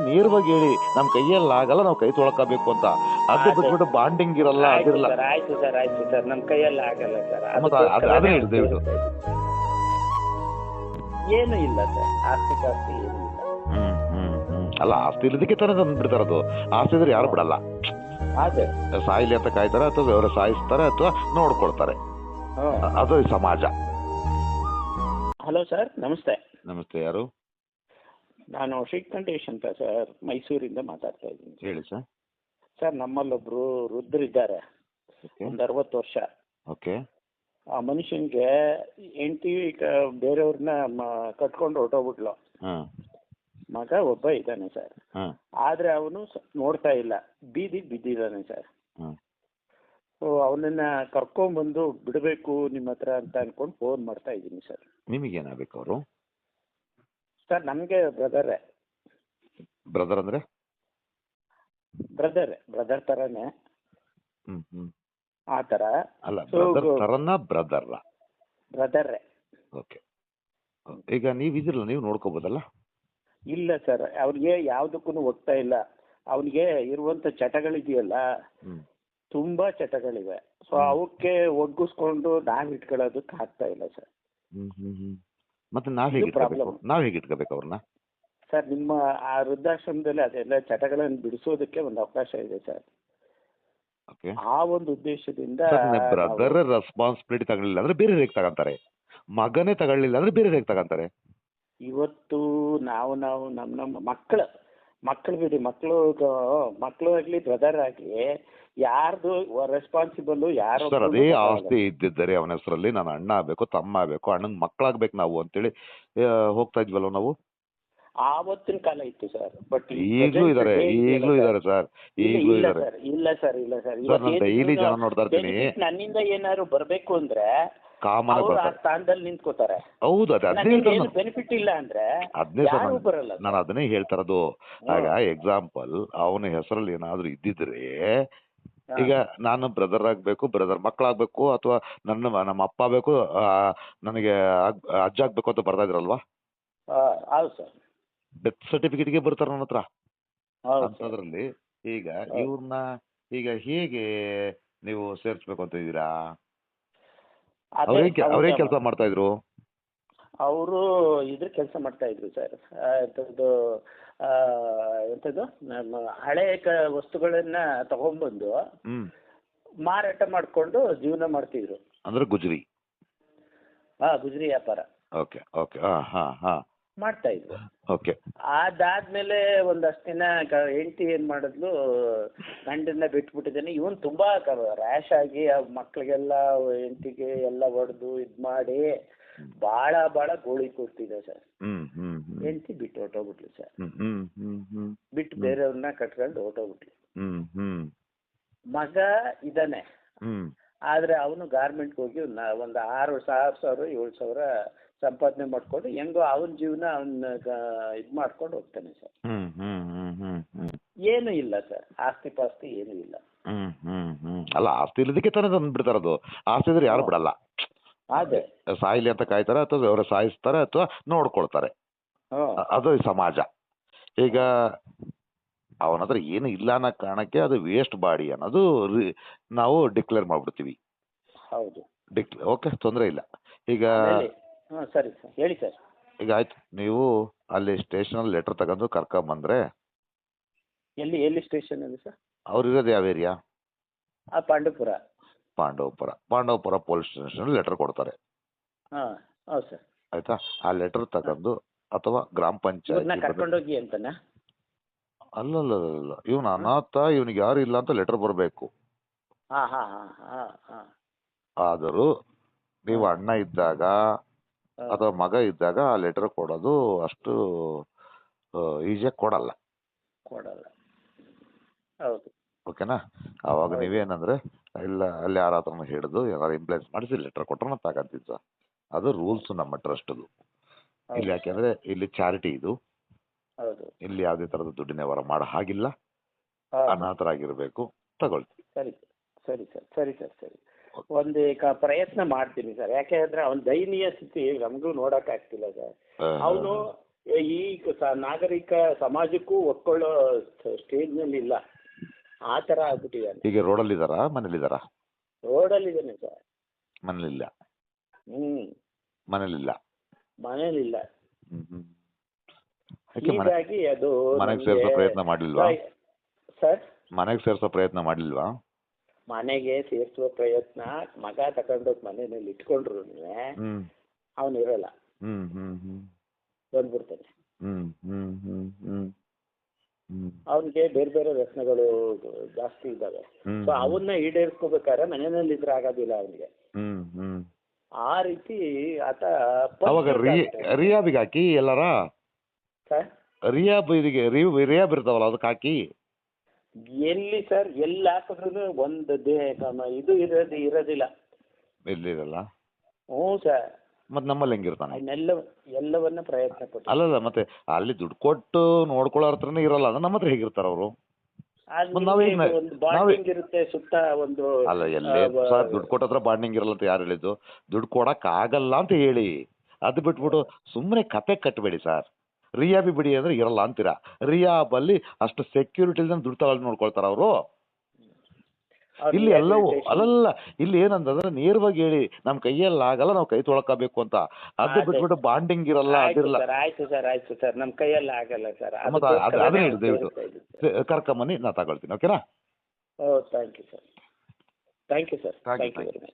ನೇರವಾಗಿ ಹೇಳಿ ನಮ್ ಕೈಯಲ್ಲಿ ಆಗಲ್ಲ ನಾವು ಕೈ ತೊಳಕಬೇಕು ಅಂತ. ಅದು ಅದೇ. ಬಿಟ್ಬಿಟ್ಟು ಬಾಂಡಿಂಗ್ ಇರಲ್ಲ ಆಗಿರಲ್ಲ ಸರ್ ಆಯ್ತು ಸರ್ ಆಯ್ತು ಸರ್. ನಮ್ಮ ಕೈಯಲ್ಲಿ ಆಗಲ್ಲ ಸರ್. ಅದೇ ಅದು- ಅದನ್ನೇ ಏನು ಇಲ್ಲ ಸರ್. ಆಸ್ತಿ ಏನು ಇಲ್ಲ. ಅಲ್ಲ ಆಸ್ತಿ ಇಲ್ಲದಕ್ಕೆ ತಾನೇ ತಂದು ಬಿಡ್ತಾರದು ಆಸ್ತಿ ಇದ್ರೆ ಯಾರು ಬಿಡಲ್ಲ. ಅದೇ. ಸಾಯಿಲಿ ಅಂತ ಕಾಯ್ತಾರೆ ಅಥವಾ ಅವರ ಸಾಯಿಸ್ತಾರೆ ಅಥವಾ ನೋಡ್ಕೊಳ್ತಾರೆ. ಅದು ಸಮಾಜ. ಹಲೋ ಸರ್ ನಮಸ್ತೆ. ನಮಸ್ತೆ ಯಾರು? ನಾನು ಶ್ರೀಕಂಠೇಶ್ ಅಂತ ಸರ್ ಮೈಸೂರಿಂದ ಮಾತಾಡ್ತಾ ಇದ್ದೀನಿ. ಹೇಳಿ ಸರ್. ಸರ್ ನಮ್ಮಲ್ಲೊಬ್ರು ವೃದ್ಧರಿದ್ದಾರೆ ಒಂದು ಅರವತ್ತು ವರ್ಷ. ಓಕೆ. ಆ ಮನುಷ್ಯನ್ಗೆ ಹೆಂಡತಿ ಬೇರೆಯವ್ರನ್ನ ಕಟ್ಕೊಂಡು ಹೊರಟೋಗ್ಬಿಟ್ಲು. ಮಗ ಒಬ್ಬ ಇದ್ದಾನೆ ಸರ್. ಆದ್ರೆ ಅವನು ನೋಡ್ತಾ ಇಲ್ಲ. ಬೀದಿಗೆ ಬಿದ್ದಿದ್ದಾನೆ ಸರ್. ಅವನನ್ನ ಕರ್ಕೊಂಡ್ಬಂದು ಬಿಡಬೇಕು ನಿಮ್ಮ ಹತ್ರ ಅಂತ ಅನ್ಕೊಂಡು ಫೋನ್ ಮಾಡ್ತಾ ಇದ್ದೀನಿ ಸರ್. ನಿಮಗೇನಾಗಬೇಕು ಅವರು? ಸರ್ ನಮಗೆ ಬ್ರದರೇ ಬ್ರದರ್ ಅಂದ್ರೆ? ಬ್ರದರ್ ಬ್ರದರ್ ತರನೇ. ಹ್ಮ್ ಹ್ಮ್. ಆ ತರ ಅಲ್ಲ So, ಬ್ರದರ್ ಗೊ- ತರನ ಬ್ರದರ್ ಬ್ರದರೇ ಓಕೆ ಈಗ ನೀವು ಇದಿರಲ್ಲ ನೀವು ನೋಡ್ಕೋಬೋದಲ್ಲ? ಇಲ್ಲ ಸರ್ ಅವ್ರಿಗೆ ಯಾವುದಕ್ಕೂ ಹೋಗ್ತಾ ಇಲ್ಲ. ಅವನಿಗೆ ಇರುವಂಥ ಚಟಗಳಿದೆಯಲ್ಲ ಹ್ಮ್. ತುಂಬಾ ಚಟಗಳಿವೆ. ಸೊ ಅವಕ್ಕೆ ಒಗ್ಗಿಸ್ಕೊಂಡು ನಾವು ಇಟ್ಕೊಳ್ಳೋದಕ್ಕೆ ಆಗ್ತಾ ಇಲ್ಲ ಸರ್. ಹ್ಮ್ ಹ್ಮ್ ಹ್ಮ್. ಮತ್ತೆ ನಾವ್ ಹೇಗೆ. ಇಟ್ಕೋಬೇಕು ನಾವ್ ಹೇಗೆ ಇಟ್ಕೋಬೇಕು ಅವ್ರನ್ನ? ಸರ್ ನಿಮ್ಮ ಆ ವೃದ್ಧಾಶ್ರಮದಲ್ಲಿ ಅದೆಲ್ಲ ಚಟಗಳನ್ನು ಬಿಡಿಸೋದಕ್ಕೆ ಒಂದು ಅವಕಾಶ ಇದೆ ಸರ್. ಆ ಒಂದು ಉದ್ದೇಶದಿಂದ ಬ್ರದರ್ ರೆಸ್ಪಾನ್ಸಿಬಿಲಿಟಿ ತಗೊಳ್ಳಿಲ್ಲ ಅಂದ್ರೆ ಬೇರೆ ಹೇಗೆ ತಗೊಂತಾರೆ? ಮಗನೇ ತಗೊಳ್ಳಿಲ್ಲ ಅಂದ್ರೆ ಬೇರೆ ಹೇಗೆ ತಗೊಂತಾರೆ? ಇವತ್ತು ನಾವು ನಾವು ನಮ್ಮ ನಮ್ಮ ಮಕ್ಕಳ ಮಕ್ಕಳು ಬಿಡಿ ಮಕ್ಕಳು ಮಕ್ಕಳು ಆಗ್ಲಿ ಬ್ರದರ್ ಆಗ್ಲಿ ಯಾರ್ದು ರೆಸ್ಪಾನ್ಸಿಬಲ್ ಯಾರು ಸರ್ ಅದೇ ಆಸ್ತಿ ಇದ್ದಿದ್ದರೆ ಅವನ ಹೆಸರಲ್ಲಿ ನಾನು ಅಣ್ಣ ಆಗ್ಬೇಕು ತಮ್ಮ ಆಗ್ಬೇಕು ಅಣ್ಣನ ಮಕ್ಕಳಾಗ್ಬೇಕು ನಾವು ಅಂತೇಳಿ ಹೋಗ್ತಾ ಇದ್ವಲ್ಲ ನಾವು? ಆವತ್ತಿನ ಕಾಲ ಇತ್ತು ಸರ್ ಬಟ್ ಈಗಲೂ ಇದಾರೆ ಈಗಲೂ ಇದಾರೆ ಸರ್ ಈಗಲೂ ಇಲ್ಲ ಇದಾರೆ. ಸರ್ ಇಲ್ಲ ಸರ್ ಇಲ್ಲ ಸರ್ ಡೈಲಿ ಜನ ನೋಡ್ತಾ ಇರ್ತೀನಿ. ನನ್ನಿಂದ ಏನಾದ್ರು ಬರಬೇಕು ಅಂದ್ರೆ ಕಾಮನ್ ಅವ್ರು ಆ ಸ್ಥಾನದಲ್ಲಿ ನಿಂತ್ಕೋತಾರೆ. ಹೌದು ಅದೇ ನಾನು. ಬೆನಿಫಿಟ್ ಇಲ್ಲ ಅಂದ್ರೆ ಅದನ್ನೇ ಸರ್ ಯಾರು ನಾನು ಬರಲ್ಲ ನಾನು ಅದನ್ನೇ ಹೇಳ್ತಾ ಇರೋದು ಆಗ ಎಕ್ಸಾಂಪಲ್ ಅವನ ಹೆಸರಲ್ಲಿ ಏನಾದ್ರೂ ಇದ್ದಿದ್ರೆ ಈಗ ನಾನು ಬ್ರದರ್ ಆಗ್ಬೇಕು ಬ್ರದರ್ ಮಕ್ಕಳಾಗ್ಬೇಕು ಅಥವಾ ನನ್ನ ನಮ್ಮ ಅಪ್ಪ ಬೇಕು ನನಗೆ ಅಜ್ಜ ಆಗ್ಬೇಕು ಅಂತ ಬರ್ತಾ ಇದ್ರಲ್ವಾ? ಡೆತ್ ಹೌದು ಸರ್. ಡೆತ್ ಸರ್ಟಿಫಿಕೇಟ್ಗೆ ಬರ್ತಾರೆ ನನ್ನ ಹತ್ರ. ಅಂತದ್ರಲ್ಲಿ ಈಗ. ಇವ್ರನ್ನ ಈಗ ಹೇಗೆ ನೀವು ಸೇರಿಸ್ಬೇಕು ಅಂತ ಇದ್ದೀರಾ? ಅವ್ರೇನ್ ಕೆಲಸ ಮಾಡ್ತಾ ಇದ್ರು ಅವರು ಇದ್ರ ಕೆಲಸ ಮಾಡ್ತಾ ಇದ್ರು ಸರ್ ಎಂಥದ್ದು ಆ, ಎಂಥದ್ದು ನಮ್ಮ ಹಳೆ ಕ ವಸ್ತುಗಳನ್ನ ತಗೊಂಡ್ಬಂದು ಮಾರಾಟ ಮಾಡಿಕೊಂಡು ಜೀವನ ಮಾಡ್ತಿದ್ರು. ಅಂದ್ರೆ ಗುಜ್ರಿ? ಹಾ ಗುಜರಿ ವ್ಯಾಪಾರ. Okay okay. ಹಾ ಹಾ ಹಾ. ಮಾಡ್ತಾ ಇದ್ರು ಓಕೆ ಅದಾದ್ಮೇಲೆ ಒಂದಷ್ಟು ದಿನ ಹೆಂಡ್ತಿ ಏನ್ ಮಾಡಿದ್ಲು ಗಂಡನ್ನ ಬಿಟ್ಬಿಟ್ಟಿದ್ದೇನೆ. ಇವನ್ ತುಂಬಾ ರ್ಯಾಶ್ ಆಗಿ ಮಕ್ಳಿಗೆಲ್ಲ ಹೆಂಡತಿಗೆ ಎಲ್ಲ ಹೊಡೆದು ಇದ್ ಮಾಡಿ ಬಾಳ ಬಾಳ ಗೋಳಿ ಕೊಡ್ತಿದ್ದ ಸರ್. ಹೆಂಡತಿ ಬಿಟ್ಟು ಹೊಟ್ಟೋಗ್ಬಿಟ್ಲು ಸರ್. ಬಿಟ್ಟು ಬೇರೆಯವ್ರನ್ನ ಕಟ್ಕೊಂಡು ಹೊಟ್ಟೋಗ್ಬಿಟ್ಲು ಮಗ ಇದಾನೆ ಆದ್ರೆ ಅವನು ಗಾರ್ಮೆಂಟ್ ಹೋಗಿ ಒಂದ್ ಒಂದು ಆರು ಸಾವಿರ ಸಾವಿರ ಏಳು ಸಾವಿರ ಸಂಪಾದನೆ ಮಾಡ್ಕೊಂಡು ಹೆಂಗೋ ಅವನ ಜೀವನ ಅವನ ಇದು ಮಾಡ್ಕೊಂಡು ಹೋಗ್ತಾನೆ ಸರ್. ಹ್ಮ್ ಹ್ಮ್ ಹ್ಮ್ ಹ್ಮ್ ಹ್ಮ್. ಏನು ಇಲ್ಲ ಸರ್. ಆಸ್ತಿ ಪಾಸ್ತಿ ಏನು ಇಲ್ಲ. ಹ್ಮ್ ಹ್ಮ್ ಹ್ಮ್. ಅಲ್ಲ ಆಸ್ತಿ ಇಲ್ಲದಕ್ಕೆ ತಾನೇ ತಂದು ಬಿಡ್ತಾರದು ಆಸ್ತಿ ಇದ್ರೆ ಯಾರು ಬಿಡಲ್ಲ. ಅದೇ. ಸಾಯಿಲಿ ಅಂತ ಕಾಯ್ತಾರೆ ಅಥವಾ ಅವರ ಸಾಯಿಸ್ತಾರೆ ಅಥವಾ ನೋಡ್ಕೊಳ್ತಾರೆ. ಅದು ಸಮಾಜ. ಈಗ ಅವನ ಹತ್ರ ಏನು ಇಲ್ಲ ಅನ್ನೋ ಕಾರಣಕ್ಕೆ ಅದು ವೇಸ್ಟ್ ಬಾಡಿ ಅನ್ನೋದು ನಾವು ಡಿಕ್ಲೇರ್ ಮಾಡ್ಬಿಡ್ತೀವಿ. ಹೌದು. ಡಿಕ್ ಓಕೆ ತೊಂದರೆ ಇಲ್ಲ. ಈಗ ಹಾಂ ಸರಿ ಸರ್. ಹೇಳಿ ಸರ್. ಈಗ ಆಯ್ತು. ನೀವು ಅಲ್ಲಿ ಸ್ಟೇಷನಲ್ಲಿ ಲೆಟರ್ ತಗೊಂಡು ಕರ್ಕೊಂಬಂದ್ರೆ ಎಲ್ಲಿ ಎಲ್ಲಿ ಸ್ಟೇಷನ್ ಅಲ್ಲಿ ಸರ್? ಅವ್ರು ಇರೋದು ಯಾವ ಏರಿಯಾ ಆ Pandavapura. Pandavapura. Pandavapura police station letter ಕೊಡ್ತಾರೆ. ಹಾಂ ಹೌದು ಸರ್. ಆಯ್ತಾ? ಆ ಲೆಟರ್ ತಗೊಂಡು ಅಥವಾ ಗ್ರಾಮ ಇವ್ರನ್ನ ಪಂಚಾಯತ್ ಅಲ್ಲ ಅಂತನಾ? ಅಲ್ಲಲ್ಲ ಇವನು ಅನಾಥ ಇವನಿಗೆ ಯಾರು ಇಲ್ಲ ಅಂತ ಲೆಟರ್ ಬರಬೇಕು. ಹಾಂ ಹಾಂ ಹಾಂ ಹಾಂ ಹಾಂ. ಆದರೂ ನೀವು ಅಣ್ಣ ಇದ್ದಾಗ ಅಥವಾ ಮಗ ಇದ್ದಾಗ ಆ ಲೆಟರ್ ಕೊಡೋದು ಅಷ್ಟು ಈಸಿಯಾಗಿ ಕೊಡಲ್ಲ. ಕೊಡಲ್ಲ. ಹೌದು. ಓಕೆನಾ ಅವಾಗ. ನೀವೇನಂದ್ರೆ ಇಲ್ಲ ಅಲ್ಲಿ ಯಾರ ಹತ್ರನೂ ಹಿಡಿದು ಏನಾದ್ರು ಇಂಪ್ಲೇಸ್ ಮಾಡಿಸಿ ಲೆಟರ್ ಕೊಟ್ಟರೆ ನಾವು ತಗೊಂತೀವಿ ಸರ್. ಅದು ರೂಲ್ಸ್ ನಮ್ಮ ಟ್ರಸ್ಟ್ದು ಇಲ್ಲಿ ಯಾಕೆಂದ್ರೆ ಇಲ್ಲಿ ಚಾರಿಟಿ ಇದು. ಹೌದು. ಇಲ್ಲಿ ಯಾವುದೇ ತರದ ದುಡ್ಡಿನ ವ್ಯವಹಾರ ಮಾಡ ಹಾಗಿಲ್ಲ. ಅನಾಥರಾಗಿರ್ಬೇಕು ತಗೊಳ್ತೀವಿ ಸರಿ ಸರಿ ಸರ್ ಸರಿ ಸರ್ ಸರಿ. ಒಂದು ಪ್ರಯತ್ನ ಮಾಡ್ತೀನಿ ಸರ್. ಯಾಕೆ ಅಂದ್ರೆ ಅವನ ದಯನೀಯ ಸ್ಥಿತಿ ನಮಗೂ ನೋಡಕ್ ಆಗ್ತಿಲ್ಲ ಸರ್ ಅವನು ಈ ಸ- ನಾಗರಿಕ ಸಮಾಜಕ್ಕೂ ಒಪ್ಕೊಳ್ಳೋ ಸ್ಟೇಜ್ನಲ್ಲಿ ಇಲ್ಲ. ಆ ತರ ಆಗ್ಬಿಟ್ಟಿದ್ದಾನೆ. ಈಗ ರೋಡಲ್ಲಿ ಇದಾರಾ ರೋಡಲ್ಲಿ ರೋಡಲ್ಲಿದ್ದಾನೆ ಸರ್. ಮನೇಲಿಲ್ಲ ಹ್ಮ್. ಮನೇಲಿಲ್ಲ ಮನೇಲಿಲ್ಲ ಹ್ಮ್ ಹ್ಮ್. ಯಾಕೆ ಮನೆ ಹೀಗಾಗಿ ಅದು ಮನೆಗೆ ಸೇರ್ಸೋ ಪ್ರಯತ್ನ ಮಾಡ್ಲಿಲ್ವಾ ಸರ್? ಮನೆಗೆ ಸೇರ್ಸೋ ಪ್ರಯತ್ನ ಮಾಡ್ಲಿಲ್ವಾ ಮನೆಗೆ ಸೇರಿಸುವ ಪ್ರಯತ್ನ ಮಗ ತಕೊಂಡ್ ಮನೆಯಲ್ಲಿ ಇಟ್ಕೊಂಡ್ರು ಅವನು ಇರಲ್ಲ. ಬಂದ್ಬಿಡ್ತಾನೆ. ಅವನಿಗೆ ಬೇರೆ ಬೇರೆ ವ್ಯಸನಗಳು ಜಾಸ್ತಿ ಇದ್ದಾವೆ. ಸೊ ಅವನ್ನ ಈಡೇರಿಸ್ಕೋಬೇಕಾದ್ರೆ ಮನೆಯಲ್ಲಿ ಇದ್ರೆ ಆಗೋದಿಲ್ಲ ಅವನಿಗೆ. ಆ ರೀತಿ ಆತ ಅವಾಗ ರಿಯಾಬಿಗೆ ಹಾಕಿ ಎಲ್ಲಾರ? ರಿಯಾಬ್ ಇದಕ್ಕೆ ರಿಯಾಬ್ ಇರ್ತಾವಲ್ಲ ಅದಕ್ಕೆ ಹಾಕಿ? ಎಲ್ಲಿ ಸರ್ ಎಲ್ಲಿ ಹಾಕಿದ್ರು ಒಂದು ದೇಹ ಇದು ಇರೋದು ಇರೋದಿಲ್ಲ. ಇರ್ಲಿರಲ್ಲ? ಹ್ಞೂ ಸರ್. ಮತ್ತೆ ನಮ್ಮಲ್ಲಿ ಹೆಂಗಿರ್ತಾನೆ? ಎಲ್ಲ ಎಲ್ಲವನ್ನ ಪ್ರಯತ್ನ ಪಟ್ಟು. ಅಲ್ಲಲ್ಲ ಮತ್ತೆ ಅಲ್ಲಿ ದುಡ್ಡು ಕೊಟ್ಟು ನೋಡ್ಕೊಳ್ಳೋ ಹತ್ರನೇ ಇರಲ್ಲ ಅಂದ್ರೆ ನಮ್ಮ ಹತ್ರ ಹೇಗಿರ್ತಾರ ಅವರು? ಅಲ್ಲಿ ಮತ್ತ್ ನಾವ್ ಒಂದು ಬಾಂಡಿಂಗ್ ಇರುತ್ತೆ ಸುತ್ತ ಒಂದು ಅಲ್ಲ ಎಲ್ಲೇ ಆ, ಸರ್ ದುಡ್ಡು ಕೊಟ್ಟ ಹತ್ರ ಬಾಂಡಿಂಗ್ ಇರಲ್ಲ ಅಂತ ಯಾರು ಹೇಳಿದ್ದು? ದುಡ್ಡು ಕೊಡಕ್ ಆಗಲ್ಲ ಅಂತ ಹೇಳಿ. ಅದು ಬಿಟ್ಬಿಟ್ಟು ಸುಮ್ಮನೆ ಕತೆ ಕಟ್ಟಬೇಡಿ ಸರ್. ರಿಯಾಬಿ ಬಿಡಿ ಅಂದ್ರೆ ಇರಲ್ಲ ಅಂತೀರಾ? ರಿಯಾಬಲ್ಲಿ ಅಷ್ಟು ಸೆಕ್ಯೂರಿಟಿ ದುಡ್ಡು ತಗೊಳ್ಳಿ ನೋಡ್ಕೊಳ್ತಾರ ಅವರು. ಇಲ್ಲಿ ಎಲ್ಲವೂ ಅಲ್ಲಲ್ಲ ಇಲ್ಲಿ ಏನಂತಂದ್ರೆ ನೇರವಾಗಿ ಹೇಳಿ ನಮ್ ಕೈಯಲ್ಲಿ ಆಗಲ್ಲ ನಾವು ಕೈ ತೊಳಕಬೇಕು ಅಂತ. ಅದು. ಬಿಟ್ಬಿಟ್ಟು ಬಾಂಡಿಂಗ್ ಇರಲ್ಲ ಅದಿರಲ್ಲ ಆಯ್ತು ಸರ್ ಆಯ್ತು ಸರ್. ನಮ್ಮ ಕೈಯಲ್ಲಿ ಆಗಲ್ಲ ಸರ್. ಅದನ್ನೇ ಹೇಳಿ ದಯವಿಟ್ಟು ಕರ್ಕೊಂಬನ್ನಿ ನಾ ತಗೊಳ್ತೀನಿ ಓಕೆನಾ? ಓ thank you sir thank you sir thank you